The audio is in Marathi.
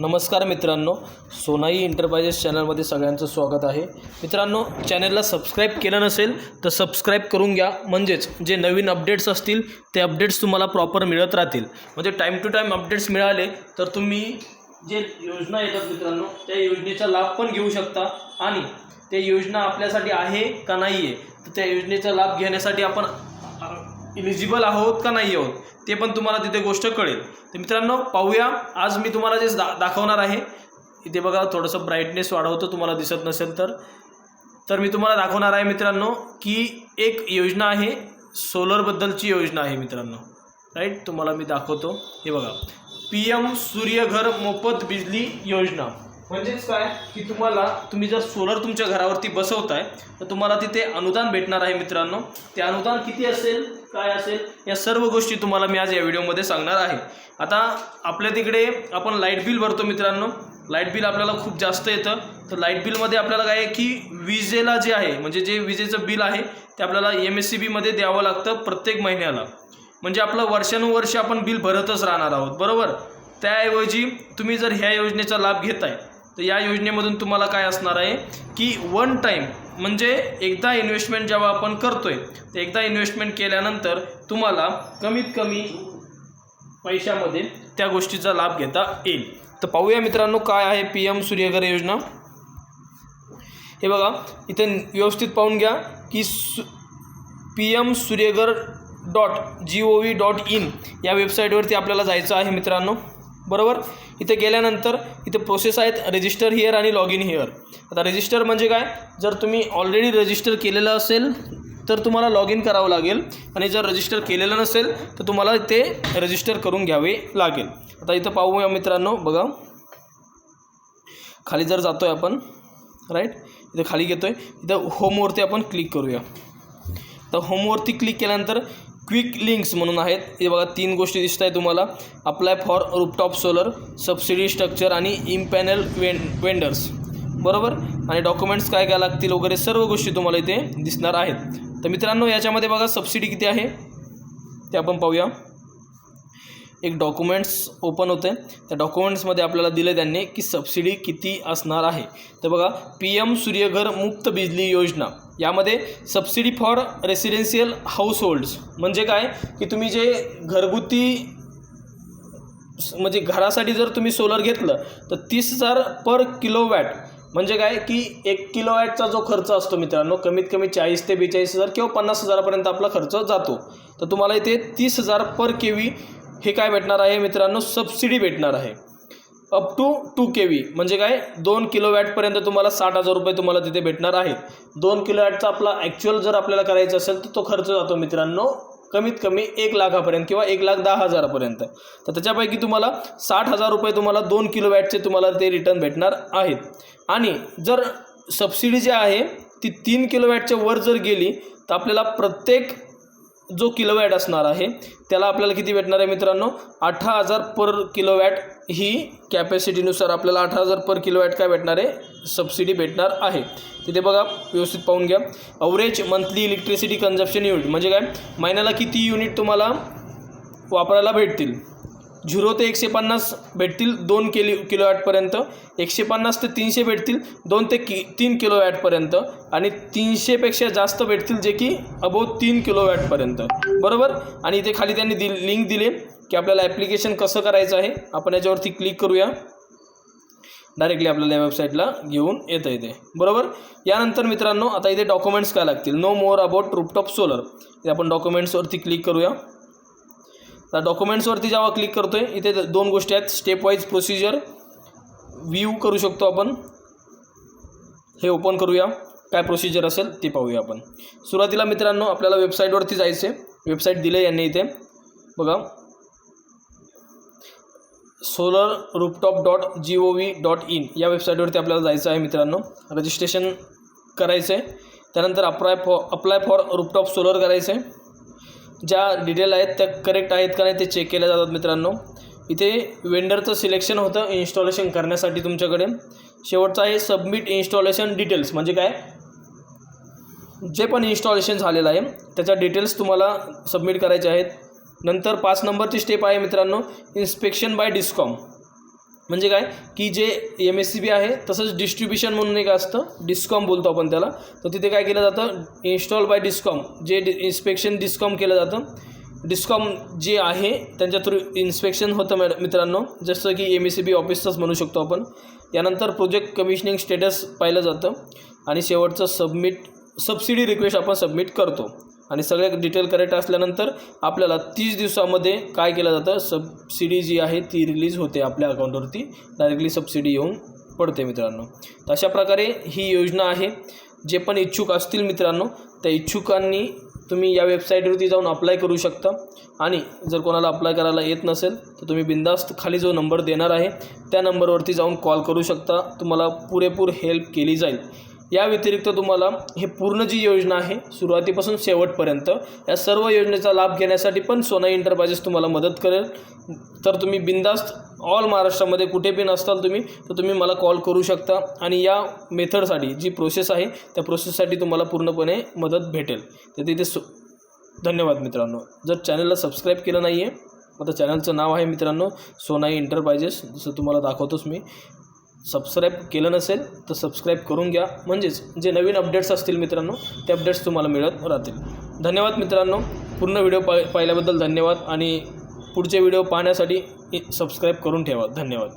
नमस्कार मित्रांनो सोनाई एंटरप्राइजेस चॅनलमध्ये सगळ्यांचं स्वागत आहे. मित्रांनो चॅनलला सबस्क्राईब केलं नसेल तर सबस्क्राईब करून घ्या. म्हणजेच जे नवीन अपडेट्स असतील ते अपडेट्स तुम्हाला प्रॉपर मिळत राहतील. म्हणजे टाईम टू टाईम अपडेट्स मिळाले तर तुम्ही जे योजना येतात मित्रांनो त्या योजनेचा लाभ पण घेऊ शकता. आणि ते योजना आपल्यासाठी आहे का नाही आहे तर त्या योजनेचा लाभ घेण्यासाठी आपण इलिजिबल आहोत का नाही आहोत ते पण तुम्हाला तिथे गोष्ट कळेल. तर मित्रांनो पाहूया. आज मी तुम्हाला जे दा दाखवणार आहे इथे बघा थोडंसं ब्राईटनेस वाढवतो तुम्हाला दिसत नसेल तर. तर मी तुम्हाला दाखवणार आहे मित्रांनो की एक योजना आहे सोलरबद्दलची योजना आहे मित्रांनो. राईट तुम्हाला मी दाखवतो. हे बघा. पी एम सूर्यघर मोफत बिजली योजना. म्हणजेच काय? की तुम्हाला तुम्ही जर सोलर तुमच्या घरावरती बसवताय तर तुम्हाला तिथे अनुदान भेटणार आहे मित्रांनो. ते अनुदान किती असेल काय असेल या सर्व गोष्टी तुम्हाला मी आज या व्हिडिओमध्ये सांगणार आहे. आता आपल्या तिकडे आपण लाइट बिल भरतो मित्रांनो. लाइट बिल आपल्याला खूप जास्त येतं. तर लाइट बिलमध्ये आपल्याला काय आहे की विजेला जे आहे म्हणजे जे विजेचं बिल आहे ते आपल्याला एम एस सी बीमध्ये द्यावं लागतं प्रत्येक महिन्याला. म्हणजे आपलं वर्षानुवर्ष आपण बिल भरतच राहणार आहोत. बरोबर? त्याऐवजी तुम्ही जर ह्या योजनेचा लाभ घेताय तर या योजनेमधून तुम्हाला काय असणार आहे की वन टाईम म्हणजे एकदा इन्व्हेस्टमेंट जेव्हा आपण करतोय तर एकदा इन्व्हेस्टमेंट केल्यानंतर तुम्हाला कमीत कमी पैशामध्ये त्या गोष्टीचा लाभ घेता येईल. तर पाहूया मित्रांनो काय आहे पी एम सूर्यघर योजना. हे बघा इथे व्यवस्थित पाहून घ्या की सु P M Suryaghar dot G O V dot in या वेबसाईटवरती आपल्याला जायचं आहे मित्रांनो. बरोबर? इथे गेल्यानंतर इथे प्रोसेस आहेत रजिस्टर हिअर आणि लॉग इन हिअर आता रजिस्टर म्हणजे काय? जर तुम्ही ऑलरेडी रजिस्टर केलेलं असेल तर तुम्हाला लॉग इन करावं लागेल. आणि जर रजिस्टर केलेलं नसेल तर तुम्हाला ते रजिस्टर करून घ्यावे लागेल. आता इथं पाहूया मित्रांनो बघा. खाली जर जातो आहे आपण राईट इथं खाली घेतो आहे इथं होमवरती आपण क्लिक करूया. तर होमवरती क्लिक केल्यानंतर क्विक लिंक्स म्हणून आहेत. हे बघा तीन गोष्टी दिसत आहे तुम्हाला. Apply for rooftop solar subsidy structure आणि इम्पॅनल वें वेंडर्स बरोबर? आणि डॉक्युमेंट्स काय काय लागतील वगैरे सर्व गोष्टी तुम्हाला इथे दिसणार आहेत. तर मित्रांनो याच्यामध्ये बघा सबसिडी किती आहे? ते आपण पाहूया. एक डॉक्युमेंट्स ओपन होते. त्या डॉक्युमेंट्समध्ये आपल्याला दिलं त्यांनी की सबसिडी किती असणार आहे. तर बघा पी एम सूर्यघर मुक्त बिजली योजना. यामध्ये subsidy for residential households म्हणजे काय? की तुम्ही जे घरगुती म्हणजे घरासाठी जर तुम्ही सोलर घेतलं तर तीस हजार पर किलोवॅट म्हणजे काय? की एक किलोवॅटचा जो खर्च असतो मित्रांनो कमीत कमी चाळीस ते बेचाळीस हजार किंवा पन्नास हजारापर्यंत आपला खर्च जातो. तर तुम्हाला इथे तीस हजार पर के व्ही हे काय भेटणार आहे मित्रांनो? सबसिडी भेटणार आहे. Up to two K V म्हणजे काय? दोन किलो वॅटपर्यंत तुम्हाला साठ हजार रुपये तुम्हाला तिथे भेटणार आहेत दोन किलो वॅटचा आपला ॲक्च्युअल जर आपल्याला करायचा असेल तर तो खर्च जातो मित्रांनो कमीत कमी एक लाखापर्यंत किंवा एक लाख दहा हजारापर्यंत. तर त्याच्यापैकी तुम्हाला साठ हजार रुपये तुम्हाला दोन किलो वॅटचे तुम्हाला ते रिटर्न भेटणार आहेत. आणि जर सबसिडी जी आहे ती तीन किलो वॅटच्या वर जर गेली तर आपल्याला प्रत्येक जो किलोवॅट असणार आहे त्याला आपल्याला किती भेटणार आहे मित्रांनो? अठरा हजार पर किलोवॅट ही कॅपॅसिटीनुसार आपल्याला अठरा हजार पर किलोवॅट काय भेटणार आहे? सबसिडी भेटणार आहे. तिथे बघा व्यवस्थित पाहून घ्या. Average monthly electricity consumption unit म्हणजे काय? महिन्याला किती युनिट तुम्हाला वापरायला भेटतील? झिरो ते एकशे पन्नास भेटतील दोन किलो किलो वॅटपर्यंत एकशे पन्नास ते तीनशे भेटतील दोन ते कि तीन किलो वॅटपर्यंत आणि तीनशेपेक्षा जास्त भेटतील जे की अबो तीन किलो वॅटपर्यंत बरोबर? आणि इथे खाली त्यांनी दि लिंक दिले की आपल्याला ॲप्लिकेशन कसं करायचं आहे आपण याच्यावरती क्लिक करूया. डायरेक्टली आपल्याला या वेबसाईटला घेऊन येतं इथे बरोबर? यानंतर मित्रांनो आता इथे डॉक्युमेंट्स काय लागतील? Know more about rooftop solar इथे आपण डॉक्युमेंट्सवरती क्लिक करूया. तर डॉक्युमेंट्सवरती जेव्हा क्लिक करतो आहे इथे दोन गोष्टी आहेत. स्टेप वाईज प्रोसिजर व्ह्यू करू शकतो आपण. हे ओपन करूया. काय प्रोसिजर असेल ते पाहूया आपण. सुरुवातीला मित्रांनो आपल्याला वेबसाईटवरती जायचं आहे वेबसाईट दिले यांनी इथे. बघा. Solar rooftop dot G O V dot in या वेबसाईटवरती आपल्याला जायचं आहे मित्रांनो. रजिस्ट्रेशन करायचं आहे त्यानंतर apply for apply for rooftop solar करायचं आहे ज्या डिटेल आहेत त्या करेक्ट आहेत का नाही ते चेक केल्या जातात मित्रांनो. इथे वेंडरचं सिलेक्शन होतं इन्स्टॉलेशन करण्यासाठी तुमच्याकडे. शेवटचं आहे सबमिट इन्स्टॉलेशन डिटेल्स म्हणजे काय? जे पण इन्स्टॉलेशन झालेलं आहे त्याच्या डिटेल्स तुम्हाला सबमिट करायचे आहेत. नंतर पाच नंबरची स्टेप आहे मित्रांनो इन्स्पेक्शन बाय डिस्कॉम म्हणजे काय? की जे एम एस सी बी आहे तसंच डिस्ट्रीब्युशन म्हणून एक असतं डिस्कॉम बोलतो आपण त्याला. तर तिथे काय केलं जातं? इन्स्टॉल बाय डिस्कॉम जे डि इन्स्पेक्शन डिस्कॉम केलं जातं. डिस्कॉम जे आहे त्यांच्या थ्रू इन्स्पेक्शन होतं मॅड मित्रांनो. जसं की एम एस सी बी ऑफिसचंच म्हणू शकतो आपण. यानंतर प्रोजेक्ट कमिशनिंग स्टेटस पाहिलं जातं. आणि शेवटचं सबमिट सबसिडी रिक्वेस्ट आपण सबमिट करतो. आणि सगळ्या डिटेल करेक्ट असल्यानंतर आपल्याला तीस दिवसामध्ये काय केलं जातं? सबसिडी जी आहे ती रिलीज होते आपल्या अकाउंटवरती डायरेक्टली सबसिडी येऊन पडते मित्रांनो. तर अशा प्रकारे ही योजना आहे. जे पण इच्छुक असतील मित्रांनो त्या इच्छुकांनी तुम्ही या वेबसाईटवरती जाऊन अप्लाय करू शकता. आणि जर कोणाला अप्लाय करायला येत नसेल तर तुम्ही बिंदास्त खाली जो नंबर देणार आहे त्या नंबरवरती जाऊन कॉल करू शकता. तुम्हाला पुरेपूर हेल्प केली जाईल. या व्यतिरिक्त तुम्हाला हे पूर्ण जी योजना आहे सुरुवातीपासून शेवटपर्यंत या सर्व योजनेचा लाभ घेण्यासाठी पण सोना इंटरप्राइजेस तुम्हाला मदत करेल. तर तुम्ही बिंदास्त ऑल महाराष्ट्रामध्ये कुठे पण असाल तुम्ही तर तुम्ही मला कॉल करू शकता आणि या मेथडसाठी जी प्रोसेस आहे त्या प्रोसेससाठी तुम्हाला पूर्णपणे मदत भेटेल. तर तिथे सु धन्यवाद मित्रांनो. जर चॅनलला सबस्क्राईब केलं नाही आहे आता चॅनलचं नाव आहे मित्रांनो सोनाई एंटरप्राइजेस जसं तुम्हाला दाखवतोच मी. सबस्क्राईब केलं नसेल तर सबस्क्राईब करून घ्या. म्हणजेच जे नवीन अपडेट्स असतील मित्रांनो ते अपडेट्स तुम्हाला मिळत राहतील. धन्यवाद मित्रांनो. पूर्ण व्हिडिओ पाय पाहिल्याबद्दल धन्यवाद आणि पुढचे व्हिडिओ पाहण्यासाठी सबस्क्राईब करून ठेवा. धन्यवाद.